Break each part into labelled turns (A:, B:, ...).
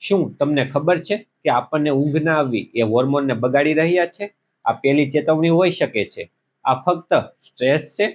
A: શું તમને ખબર છે કે આપણને ઊંઘ ના આવવી એ હોર્મોનને બગાડી રહ્યા છે? આ પહેલી ચેતવણી હોઈ શકે છે. આ ફક્ત સ્ટ્રેસ છે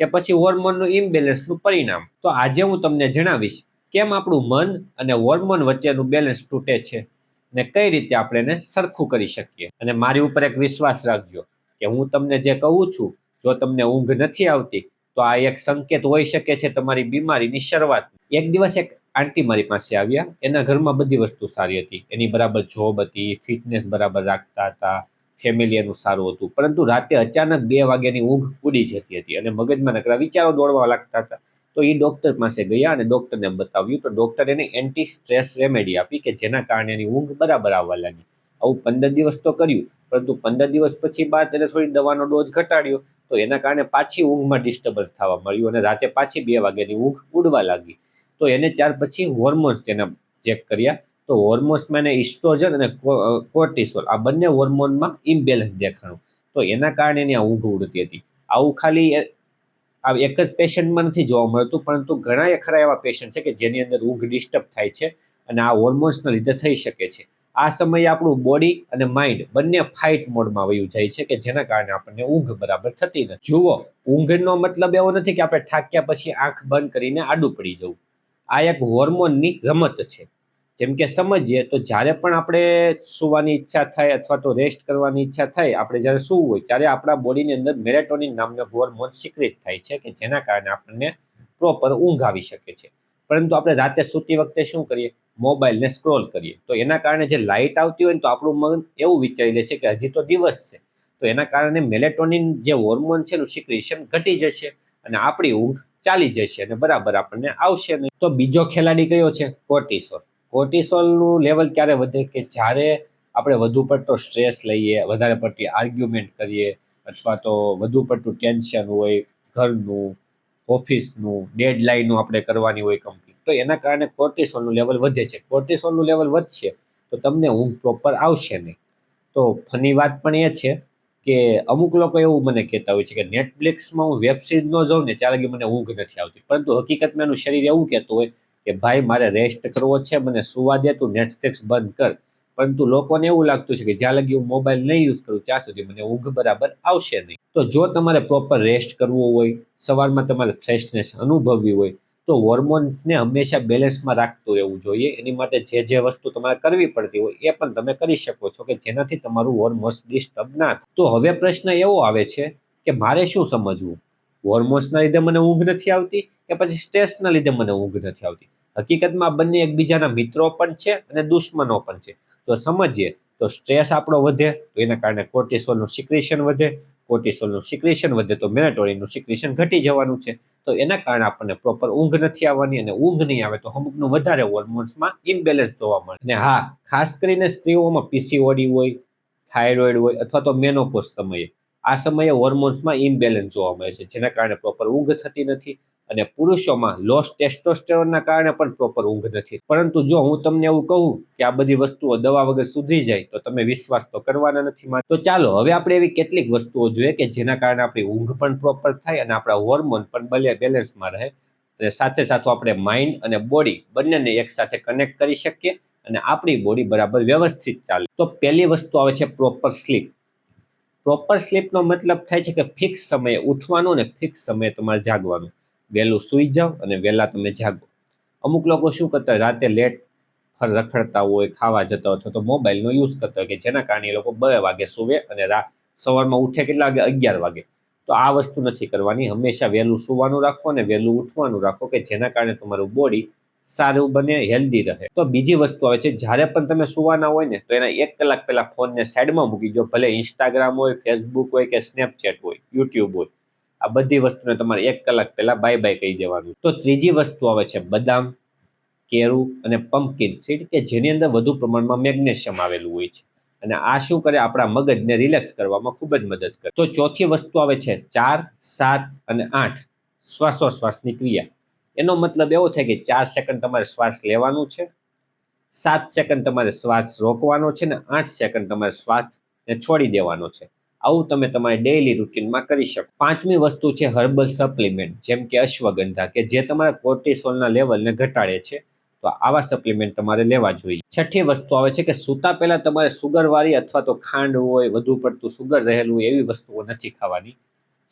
A: કે પછી હોર્મોનનું ઇમ્બેલેન્સનું પરિણામ? તો આજે હું તમને જણાવીશ કેમ આપણું મન અને હોર્મોન વચ્ચેનું બેલેન્સ તૂટે છે ને કઈ રીતે આપણે એને સરખું કરી શકીએ? અને મારી ઉપર એક વિશ્વાસ રાખજો કે હું તમને જે કહું છું, જો તમને ઊંઘ નથી આવતી, તો આ એક સંકેત હોઈ શકે છે તમારી બીમારીની શરૂઆત એક દિવસ એક આંટી મારી પાસે આવ્યા. એના ઘરમાં બધી વસ્તુ સારી હતી. એની બરાબર જોબ હતી ફિટનેસ બરાબર રાખતા હતા ફેમિલી એનું સારું હતું. પરંતુ રાતે અચાનક બે વાગ્યાની ઊંઘ ઉડી જતી હતી અને મગજમાં નકરા વિચારો દોડવા લાગતા હતા. તો એ ડૉક્ટર પાસે ગયા અને ડૉક્ટરને બતાવ્યું તો ડૉક્ટર એને એન્ટી સ્ટ્રેસ રેમેડી આપી કે જેના કારણે એની ઊંઘ બરાબર આવવા લાગી. આવું પંદર દિવસ તો કર્યું, પરંતુ પંદર દિવસ પછી બાદ એને થોડી દવાનો ડોઝ ઘટાડ્યો. તો એના કારણે પાછી ઊંઘમાં ડિસ્ટર્બન્સ થવા મળ્યું અને રાતે પાછી બે વાગ્યાની ઊંઘ ઉડવા લાગી. તો એને ત્યાર પછી હોર્મોન્સ તેના ચેક કર્યા તો હોર્મોન્સમાં એને ઇસ્ટ્રોજન અને કોર્ટિસોલ આ બંને હોર્મોનમાં ઇમ્બેલેન્સ દેખાણું. તો એના કારણે એની ઊંઘ ઉડતી હતી. આવું ખાલી આ એક જ પેશન્ટમાં નથી જોવા મળતું, પરંતુ ઘણા ખરા એવા પેશન્ટ છે કે જેની અંદર ઊંઘ ડિસ્ટર્બ થાય છે અને આ હોર્મોન્સના લીધે થઈ શકે છે. આ સમયે આપણું બોડી અને માઇન્ડ બંને ફાઇટ મોડમાં વયું જાય છે કે જેના કારણે આપણને ઊંઘ બરાબર થતી નથી. જુઓ, ઊંઘનો મતલબ એવો નથી કે આપણે થાક્યા પછી આંખ બંધ કરીને આડું પડી જવું. આ એક હોર્મોનની રમત છે. જેમ કે સમજીએ તો જ્યારે પણ આપણે સૂવાની ઈચ્છા થાય અથવા તો રેસ્ટ કરવાની ઈચ્છા થાય, આપણે જ્યારે સૂવું હોય ત્યારે આપણા બોડીની અંદર મેરેટોનિન નામનો હોર્મોન સિક્રેટ થાય છે કે જેના કારણે આપણને પ્રોપર ઊંઘ આવી શકે છે. પરંતુ આપણે રાતે સૂતી વખતે શું કરીએ? મોબાઈલને સ્ક્રોલ કરીએ. તો એના કારણે જે લાઇટ આવતી હોય ને તો આપણું મન એવું વિચારી લે છે કે હજી તો દિવસ છે. તો એના કારણે મેલેટોનિન જે હોર્મોન છે એનું સિક્રેશન ઘટી જશે અને આપણી ઊંઘ ચાલી જશે અને બરાબર આપણને આવશે નહીં. તો બીજો ખેલાડી કયો છે? કોર્ટિસોલ. કોર્ટિસોલનું લેવલ ક્યારે વધે કે જ્યારે આપણે વધુ પડતો સ્ટ્રેસ લઈએ, વધારે પડતી આર્ગ્યુમેન્ટ કરીએ, અથવા તો વધુ પડતું ટેન્શન હોય, ઘરનું, ઓફિસનું ડેડલાઇનો આપણે કરવાની હોય કમ્પ્લીટ તો એના કારણે કોર્ટિસોલનું લેવલ વધે છે. કોર્ટિસોલનું લેવલ વધશે તો તમને ઊંઘ પ્રોપર આવશે નહીં. તો ફની વાત પણ એ છે કે અમુક લોકો એવું મને કહેતા હોય છે કે નેટફ્લિક્સમાં હું વેબ સિરીઝ ન જાઉં ને ત્યાં લગી મને ઊંઘ નથી આવતી. પરંતુ હકીકતમાં એનું શરીર એવું કહેતું હોય કે ભાઈ, મારે રેસ્ટ કરવો છે, મને સુવા દે, તું નેટફ્લિક્સ બંધ કર. પરંતુ લોકોને એવું લાગતું છે કે જ્યાં લગી હું મોબાઈલ નહીં યુઝ કરું, ત્યાં સુધી મને ઊંઘ બરાબર આવશે નહીં. તો જો તમારે પ્રોપર રેસ્ટ કરવો હોય, સવારમાં તમારે ફ્રેશનેસ અનુભવવી હોય તો હોર્મોન્સને હંમેશા બેલેન્સમાં રાખતું રહેવું જોઈએ. એની માટે જે જે વસ્તુ તમારે કરવી પડતી હોય એ પણ તમે કરી શકો છો કે જેનાથી તમારું હોર્મોન્સ ડિસ્ટર્બ ના તો હવે પ્રશ્ન એવો આવે છે કે મારે શું સમજવું? હોર્મોન્સના લીધે મને ઊંઘ નથી આવતી કે પછી સ્ટ્રેસના લીધે મને ઊંઘ નથી આવતી? હકીકતમાં બંને એકબીજાના મિત્રો પણ છે અને દુશ્મનો પણ છે. તો સમજીએ, તો સ્ટ્રેસ આપણો વધે, તો એના કારણે કોર્ટિસોલનું સિક્રેશન વધે. કોર્ટિસોલનું સિક્રેશન વધે તો મેલેટોનિનનું સિક્રેશન ઘટી જવાનું છે. તો એના કારણે આપણને પ્રોપર ઊંઘ નથી આવવાની અને ઊંઘ નહીં આવે તો અમુકનું વધારે હોર્મોન્સમાં ઇમ્બેલેન્સ જોવા મળે. અને હા, ખાસ કરીને સ્ત્રીઓમાં પીસીઓડી હોય થાઇરોઇડ હોય અથવા તો મેનોપોઝ સમયે. આ સમયે હોર્મોન્સમાં ઇમ્બેલેન્સ જોવા મળે છે, જેના કારણે પ્રોપર ઊંઘ થતી નથી અને પુરુષોમાં લોસ ટેસ્ટોસ્ટેરોનના કારણે પણ પ્રોપર ઊંઘ નથી. પરંતુ જો હું તમને એવું કહું કે આ બધી વસ્તુઓ દવા વગર સુધરી જાય, તો તમે વિશ્વાસ તો કરવાના નથી તો ચાલો, હવે આપણે એવી કેટલીક વસ્તુઓ જોઈએ કે જેના કારણે આપણી ઊંઘ પણ પ્રોપર થાય અને આપણા હોર્મોન પણ બલે બેલેન્સમાં રહે. અને સાથે સાથે આપણે માઇન્ડ અને બોડી બંનેને એકસાથે કનેક્ટ કરી શકીએ અને આપણી બોડી બરાબર વ્યવસ્થિત ચાલે. તો પહેલી વસ્તુ આવે છે પ્રોપર સ્લીપ પ્રોપર સ્લીપનો મતલબ થાય છે કે ફિક્સ સમયે ઉઠવાનું અને ફિક્સ સમયે તમારે જાગવાનું. વહેલું સૂઈ જાઓ અને વહેલા તમે જાગો. અમુક લોકો શું કરતા હોય, રાતે લેટ ફર રખડતા હોય, ખાવા જતા હોય તો મોબાઈલનો યુઝ કરતા હોય કે જેના કારણે એ લોકો બે વાગે સૂવે અને સવારમાં ઉઠે કેટલા વાગે? અગિયાર વાગે. તો આ વસ્તુ નથી કરવાની. હંમેશા વહેલું સૂવાનું રાખો અને વહેલું ઉઠવાનું રાખો કે જેના કારણે તમારું બોડી સારું બને હેલ્ધી રહે. તો બીજી વસ્તુ આવે છે, જ્યારે પણ તમે સુવાના હોય ને, તો એના એક કલાક પહેલાં ફોનને સાઈડમાં મૂકી દો ભલે ઇન્સ્ટાગ્રામ હોય ફેસબુક હોય કે સ્નેપચેટ હોય યુટ્યુબ હોય. આ બધી વસ્તુને તમારે એક કલાક પહેલાં બાય બાય કહી દેવાનું. તો ત્રીજી વસ્તુ આવે છે બદામ કેરું અને પમ્પકિન સીડ કે જેની અંદર વધુ પ્રમાણમાં મેગ્નેશિયમ આવેલું હોય છે. અને આ શું કરે? આપણા મગજને રિલેક્સ કરવામાં ખૂબ જ મદદ કરે. તો ચોથી વસ્તુ આવે છે ચાર, સાત અને આઠ. શ્વાસોશ્વાસની ક્રિયા. એનો મતલબ એવો થાય કે ચાર સેકન્ડ તમારે શ્વાસ લેવાનું છે, સાત સેકન્ડ તમારે શ્વાસ રોકવાનો છે ને આઠ સેકન્ડ તમારે શ્વાસને છોડી દેવાનો છે. આવું તમે તમારી ડેઇલી રૂટીનમાં કરી શકો. પાંચમી વસ્તુ છે હર્બલ સપ્લિમેન્ટ જેમ કે અશ્વગંધા, કે જે તમારા કોર્ટિસોલના લેવલને ઘટાડે છે. તો આવા સપ્લિમેન્ટ તમારે લેવા જોઈએ. છઠ્ઠી વસ્તુ આવે છે કે સૂતા પહેલાં તમારે સુગરવાળી અથવા તો ખાંડ હોય, વધુ પડતું સુગર રહેલું હોય એવી વસ્તુઓ નથી ખાવાની.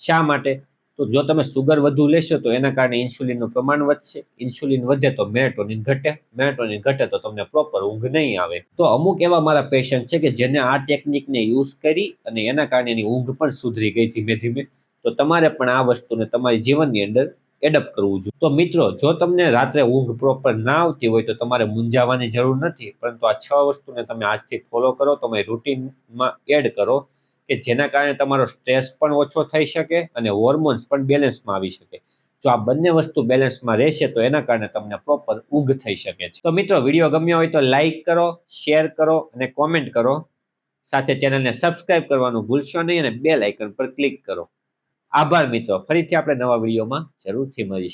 A: શા માટે? તો જો તમે સુગર વધુ લેશો તો એના કારણે ઇન્સ્યુલિનનું પ્રમાણ વધશે. ઇન્સ્યુલિન વધે તો મેટોનિન ઘટે. મેટોનિન ઘટે તો તમને પ્રોપર ઊંઘ નહીં આવે. તો અમુક એવા મારા પેશન્ટ છે કે જેને આ ટેકનિકને યુઝ કરી અને એના કારણે એની ઊંઘ પણ સુધરી ગઈ ધીમે ધીમે. તો તમારે પણ આ વસ્તુને તમારી જીવનની અંદર એડપ્ટ કરવું જોઈએ. તો મિત્રો, જો તમને રાત્રે ઊંઘ પ્રોપર ના આવતી હોય તો તમારે મૂંઝાવાની જરૂર નથી. પરંતુ આ છ વસ્તુને તમે આજથી ફોલો કરો તમે રૂટીનમાં એડ કરો. કે જેના કારણે તમારો સ્ટ્રેસ પણ ઓછો થઈ શકે અને હોર્મોન્સ પણ બેલેન્સમાં આવી શકે. જો આ બંને વસ્તુ બેલેન્સમાં રહેશે તો એના કારણે તમને પ્રોપર ઊંઘ થઈ શકે છે. તો મિત્રો, વીડિયો ગમ્યો હોય તો લાઈક કરો શેર કરો અને કોમેન્ટ કરો. સાથે ચેનલને સબસ્ક્રાઇબ કરવાનું ભૂલશો નહીં અને બેલ આઇકન પર ક્લિક કરો. આભાર મિત્રો. ફરીથી આપણે નવા વિડીયોમાં જરૂરથી મળીશું.